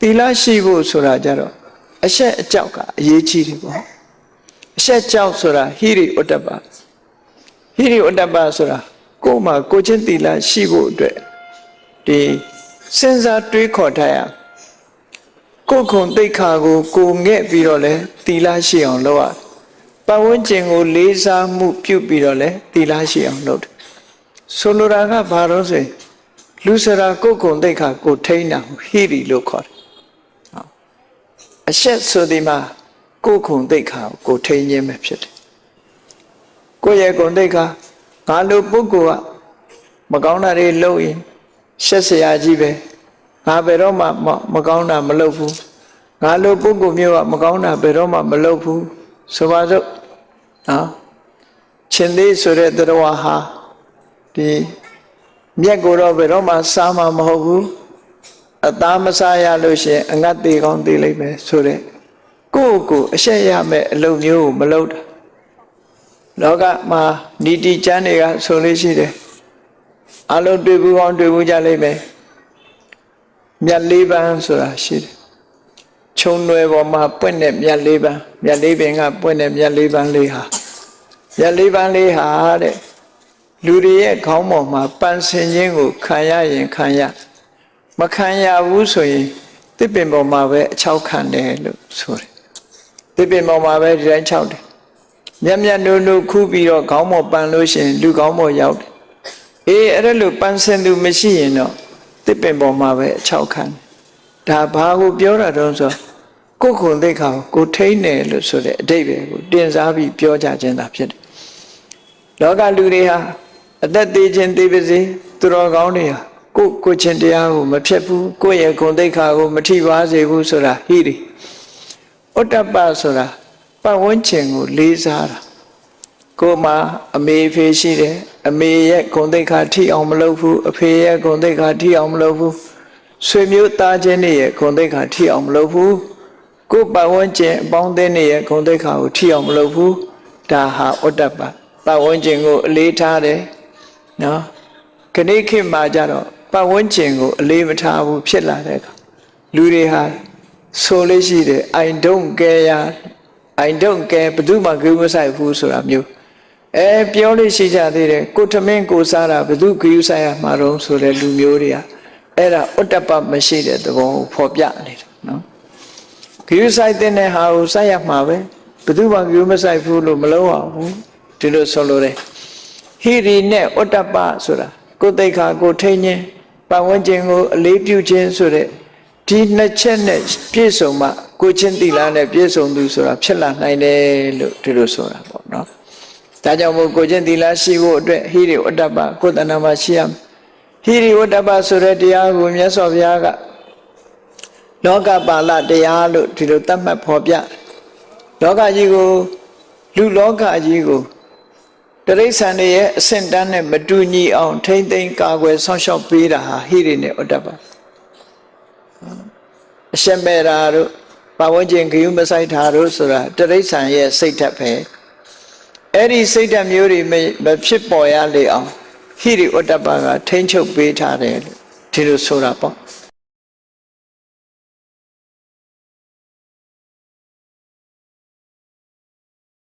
သီလရှိဖို့ဆိုတာကြတော့အဆက်အကြောက်ကအရေးကြီးတယ်ပေါ့အဆက်ကြောက်ဆိုတာဟိရိဥတ္တပဟိရိဥတ္တပဆိုတာကိုယ်မှာကိုချင်းသီလရှိဖို့အတွက်ဒီစဉ်းစားတွေးခေါ်ထားရကိုယ်ခုံတိတ်ခါကိုကိုငဲ့ပြီးတော့လဲသီလရှိအောင်လုပ်ရပတ်ဝန်းကျင်ကိုလေးစားမှုပြုပြီးတော့လဲသီလရှိအောင်လုပ်တယ်ဆိုလိုတာကဘာလို့ဆိုရင်လူစရာကိုယ်ခုံတိတ်ခါကိုထိန်းတာဟိရိလို့ခေါ်တယ် အရှက်ဆိုဒီမှာကိုခုံတိတ်ခါကိုထိန်ခြင်းပဲဖြစ်တယ်ကိုရဲ့ခုံတိတ်ခါငါလိုပုဂ္ဂိုလ်ကမကောင်းတာတွေလုပ်ရင်ရှက်စရာကြီးပဲငါဘယ်တော့မှမကောင်းတာမလုပ်ဘူးငါလိုပုဂ္ဂိုလ်မျိုးကမကောင်းတာဘယ်တော့မှမလုပ်ဘူးဆိုပါစို့နော်ရှင်သေးဆိုတဲ့တရားဟာဒီမြက်ကိုတော့ဘယ်တော့မှစားမှာမဟုတ်ဘူး အသားမစားရလို့ရှရင်အငတ်သေးကောင်းသေးလိမ့်မယ်ဆိုတဲ့ကိုယ့်ကိုယ်အရှက်ရမဲ့အလုပ်မျိုးကိုမလုပ်တာလောကမှာဏီတိကျမ်းတွေကဆိုလို့ရှိတယ်အလုံးတွေ့ဘူးကောင်းတွေ့ဘူးကြလိမ့်မယ်မြတ်လေးပန်းဆိုတာရှိတယ်ခြုံွယ်ပေါ်မှာပွင့်တဲ့မြတ်လေးပန်းမြတ်လေးပင်ကပွင့်တဲ့မြတ်လေးပန်းလေးဟာမြတ်လေးပန်းလေးဟာတဲ့လူတွေရဲ့ခေါင်းပေါ်မှာပန်းစင်ခြင်းကိုခံရရင်ခံရ မခံရဘူးဆိုရင်တစ်ပင်ပေါ်မှာပဲအချောက်ခံတယ်လို့ဆိုတယ်တစ်ပင်ပေါ်မှာပဲဒီတိုင်းချောက်တယ်မျက်မျက်နှုတ်နှုတ်ခူးပြီးတော့ခေါင်းပေါ်ပန်လို့ရှိရင်လူခေါင်းပေါ်ရောက်တယ်အေးအဲ့ဒါလို့ပန်းစင်သူမရှိရင်တော့တစ်ပင်ပေါ်မှာပဲအချောက်ခံတယ်ဒါဘာကိုပြောတာတော့ဆိုကိုယ်ခုန်သိက္ခာကိုကိုထိန်းတယ်လို့ဆိုတဲ့အတိတ်ပဲကိုတင်စားပြီးပြောကြခြင်းသာဖြစ်တယ်လောကလူတွေဟာအသက်သေးခြင်းသေးပါစေသူတော်ကောင်းတွေဟာ ကိုယ်ကိုယ်ချင်းတရားကိုမဖြတ်ဘူးကိုယ့်ရဲ့ဂုဏ်သိက္ခာကို မထိပါစေဘူးဆိုတာဟိရိဥတ္တပဆိုတာပတ်ဝန်းကျင်ကိုလေးစားတာကိုယ်မှာအမေဖေရှိတယ်အမေရဲ့ဂုဏ်သိက္ခာထိအောင်မလုပ်ဘူးအဖေရဲ့ဂုဏ်သိက္ခာထိအောင်မလုပ်ဘူးဆွေမျိုးသားချင်းတွေရဲ့ဂုဏ်သိက္ခာထိအောင်မလုပ်ဘူးကိုယ်ပတ်ဝန်းကျင်အပေါင်းအသင်းတွေရဲ့ဂုဏ်သိက္ခာကိုထိအောင်မလုပ်ဘူးဒါဟာဥတ္တပပတ်ဝန်းကျင်ကိုအလေးထားတယ်နော်ခဏိခေတ်မှာကြတော့ ပတ်ဝန်းကျင်ကိုအလေးမထားဘူးဖြစ်လာတဲ့အခါလူတွေဟာဆိုလို့ရှိတယ် I don't care I don't care ဘယ်သူမှဂရုမစိုက်ဘူးဆိုတာမျိုးအဲပြောလို့ရှိကြသေးတယ်ကိုထမင်းကိုစားတာဘယ်သူဂရုစိုက်ရမှာတော့ဆိုတဲ့လူမျိုးတွေကအဲ့ဒါဥတ္တပမရှိတဲ့သဘောကိုဖော်ပြနေတာနော်ဂရုစိုက်တဲ့ဟာကိုစိုက်ရမှာပဲဘယ်သူမှဂရုမစိုက်ဘူးလို့မလုပ်အောင်ဘူးဒီလိုဆိုလိုတယ်ဟိရိနဲ့ဥတ္တပဆိုတာကိုယ်သိက္ခာကိုထိန်းခြင်း ပတ်ဝန်းကျင်ကိုအလေးပြုခြင်းဆိုတဲ့ဒီနှစ်ချက်နဲ့ပြည့်စုံမှကိုချင်းတိလာနဲ့ပြည့်စုံသူဆိုတာဖြစ်လာနိုင်တယ်လို့ဒီလိုဆိုတာပေါ့နော်။ဒါကြောင့်မို့ကိုချင်းတိလာရှိဖို့အတွက်ဟိရိဥတ္တပကိုယ်တဏ္ဍမှာရှိရမယ်။ဟိရိဥတ္တပဆိုတဲ့တရားကိုမြတ်စွာဘုရားကလောကပါဠတရားလို့ဒီလိုသတ်မှတ်ဖော်ပြ။လောကကြီးကိုလူလောကကြီးကို တရိษံတွေရဲ့အဆင့်တန်းနဲ့မတူညီအောင် ထိမ့်သိမ်းကာကွယ်ဆောင်းရှောက်ပေးတာဟာဟိရိနဲ့ဥဒ္ဒပအရှက်မဲ့တာတို့ပဝန်းကျင်ဂယုမဆိုင်တာတို့ဆိုတာတရိษံရဲ့စိတ်ဓာတ်ပဲအဲ့ဒီစိတ်ဓာတ်မျိုးတွေမဖြစ်ပေါ်ရလေအောင်ဟိရိဥဒ္ဒပကထိမ့်ချုပ်ပေးထားတယ်လို့ဒီလိုဆိုတာပေါ့